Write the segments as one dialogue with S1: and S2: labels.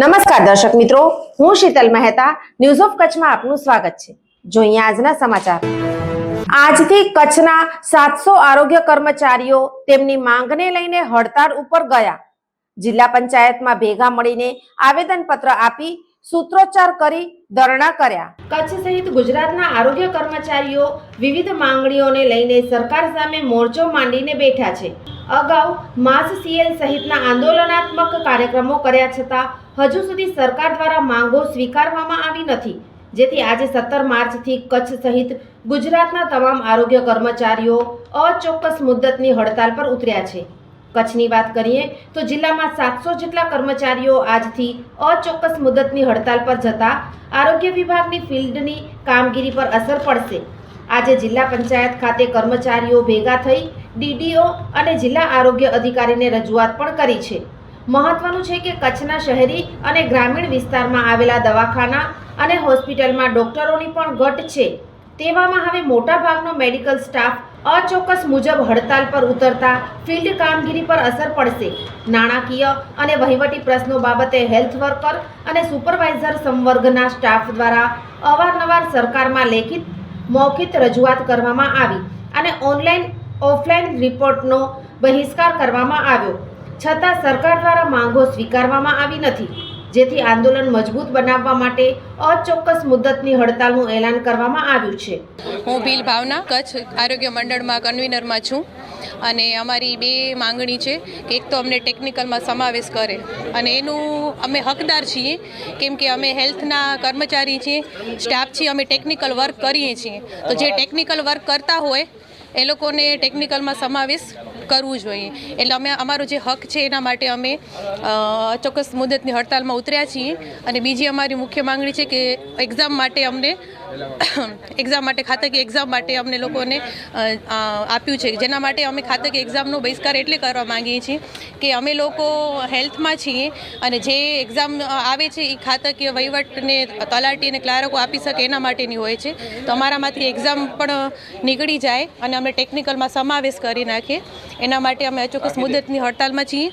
S1: નમસ્કાર દર્શક મિત્રો, હું શીતલ મહેતા ન્યૂઝ ઓફ કચ્છમાં આપનું સ્વાગત છે. જોઈએ આજના સમાચાર. આજથી કચ્છના સાતસો આરોગ્ય કર્મચારીઓ તેમની માંગને લઈને હડતાળ ઉપર ગયા. જિલ્લા પંચાયતમાં ભેગા મળીને આવેદનપત્ર આપી સૂત્રોચ્ચાર કરી ધરણા કર્યા. કચ્છ સહિત ગુજરાતના આરોગ્ય કર્મચારીઓ વિવિધ માંગણીઓને લઈને સરકાર સામે મોરચો માંડીને બેઠા છે. અગાઉ માસ સીએલ સહિતના આંદોલનાત્મક કાર્યક્રમો કર્યા છતાં હજુ સુધી સરકાર દ્વારા માંગો સ્વીકારવામાં આવી નથી. જેથી આજે સત્તર માર્ચથી કચ્છ સહિત ગુજરાતના તમામ આરોગ્ય કર્મચારીઓ અચોક્કસ મુદ્દતની હડતાલ પર ઉતર્યા છે. કચ્છની વાત કરીએ તો જિલ્લામાં સાતસો જેટલા કર્મચારીઓ આજથી અચોક્કસ મુદ્દતની હડતાલ પર જતા આરોગ્ય વિભાગની ફિલ્ડની કામગીરી પર અસર પડશે. આજે જિલ્લા પંચાયત ખાતે કર્મચારીઓ ભેગા થઈ ડીડીઓ અને જિલ્લા આરોગ્ય અધિકારીને રજૂઆત પણ કરી છે. મહત્વનું છે કે કચ્છના શહેરી અને ગ્રામીણ વિસ્તારમાં આવેલા દવાખાના અને હોસ્પિટલમાં ડોક્ટરોની પણ ઘટ છે. તેવામાં હવે મોટાભાગનો મેડિકલ સ્ટાફ અચોક્કસ મુજબ હડતાલ પર ઉતરતા ફિલ્ડ કામગીરી પર અસર પડશે. નાણાકીય અને વહીવટી પ્રશ્નો બાબતે હેલ્થ વર્કર અને સુપરવાઇઝર સંવર્ગના સ્ટાફ દ્વારા અવારનવાર સરકારમાં લેખિત મૌખિત રજૂઆત કરવામાં આવી અને ઓનલાઈન, ઓફલાઈન રિપોર્ટનો બહિષ્કાર કરવામાં આવ્યો. છતાં સરકાર દ્વારા માંગો સ્વીકારવામાં આવી નથી, જેથી આંદોલન મજબૂત બનાવવા માટે અચોક્કસ મુદ્દતની હડતાલનું એલાન કરવામાં આવ્યું છે.
S2: હું ભીલ ભાવના, કચ્છ આરોગ્ય મંડળમાં કન્વીનરમાં છું. અને અમારી બે માંગણી છે કે એક તો અમને ટેકનિકલમાં સમાવેશ કરે અને એનું અમે હકદાર છીએ, કેમ કે અમે હેલ્થના કર્મચારી છીએ સ્ટાફ છીએ, અમે ટેકનિકલ વર્ક કરીએ છીએ. તો જે ટેકનિકલ વર્ક કરતા હોય, એ લોકોને ટેકનિકલમાં સમાવેશ કરવું જોઈએ. એટલે અમે, અમારો જે હક છે એના માટે અમે ચોક્કસ મુદતની હડતાલમાં ઉતર્યા છીએ. અને બીજી અમારી મુખ્ય માંગણી છે કે એક્ઝામ માટે અમને એક્ઝામ માટે ખાતકીય એક્ઝામ માટે અમને લોકોને આપ્યું છે. જેના માટે અમે ખાતકી એક્ઝામનો બહિષ્કાર એટલે કરવા માંગીએ છીએ કે અમે લોકો હેલ્થમાં છીએ અને જે એક્ઝામ આવે છે એ ખાતકીય વહીવટને તલાટી અને ક્લાર્કો આપી શકે એના માટેની હોય છે. તો અમારામાંથી એક્ઝામ પણ નીકળી જાય અને અમે ટેકનિકલમાં સમાવેશ કરી નાખીએ. એના માટે અમે અચોક્કસ મુદતની હડતાલમાં છીએ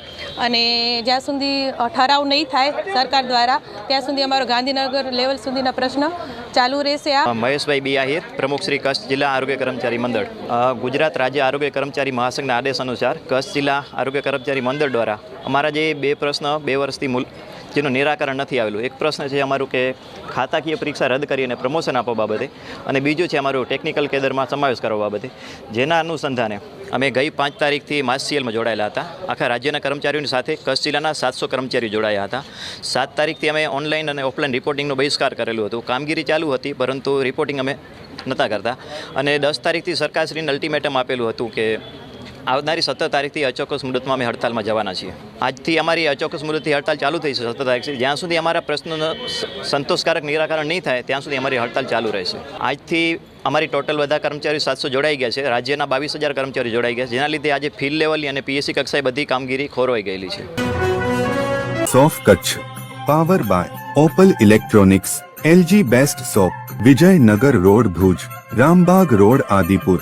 S2: અને જ્યાં સુધી ઠરાવ નહીં થાય સરકાર દ્વારા ત્યાં સુધી અમારો ગાંધીનગર લેવલ સુધીના પ્રશ્ન ચાલુ રહેશે આ?
S3: મહેશભાઈ બી આહિર પ્રમુખ શ્રી કચ્છ જિલ્લા આરોગ્ય કર્મચારી મંડળ. ગુજરાત રાજ્ય આરોગ્ય કર્મચારી મહાસંઘના આદેશ અનુસાર કચ્છ જિલ્લા આરોગ્ય કર્મચારી મંડળ દ્વારા અમારા જે બે પ્રશ્ન બે વર્ષથી જેનું નિરાકરણ નથી આવેલું. એક પ્રશ્ન છે અમારું કે ખાતાકીય પરીક્ષા રદ કરી અને પ્રમોશન આપવા બાબતે અને બીજું છે અમારું ટેકનિકલ કેદરમાં સમાવેશ કરવા બાબતે. જેના અનુસંધાને અમે ગઈ પાંચ તારીખથી માસ સીએલમાં જોડાયેલા હતા. આખા રાજ્યના કર્મચારીઓની સાથે કચ્છ જિલ્લાના સાતસો કર્મચારીઓ જોડાયા હતા. સાત તારીખથી અમે ઓનલાઈન અને ઓફલાઈન રિપોર્ટિંગનો બહિષ્કાર કરેલું હતું. કામગીરી ચાલુ હતી, પરંતુ રિપોર્ટિંગ અમે નહોતા કરતા. અને દસ તારીખથી સરકારશ્રીને અલ્ટિમેટમ આપેલું હતું કે આવનારી સત્તર તારીખથી અચોક્કસ મુદતમાં અમે હડતાલમાં જવાના છીએ. આજથી અમારી અચોક્કસ મુદતથી હડતાલ ચાલુ થઈ છે સત્તર તારીખથી. જ્યાં સુધી અમારા પ્રશ્નોનો સંતોષકારક નિરાકરણ નહીં થાય, ત્યાં સુધી અમારી હડતાલ ચાલુ રહેશે. આજથી અમારી ટોટલ બધા કર્મચારીઓ સાતસો જોડાઈ ગયા છે. રાજ્યના બાવીસ હજાર કર્મચારીઓ જોડાઈ ગયા છે. જેના લીધે આજે ફિલ્ડ લેવલની અને પીએસસી કક્ષાએ બધી કામગીરી ખોરવાઈ ગયેલી છે.
S4: સોફ Kutch, power by Opal electronics, LG best shop Vijaynagar road Bhuj, Rambagh road Adipur.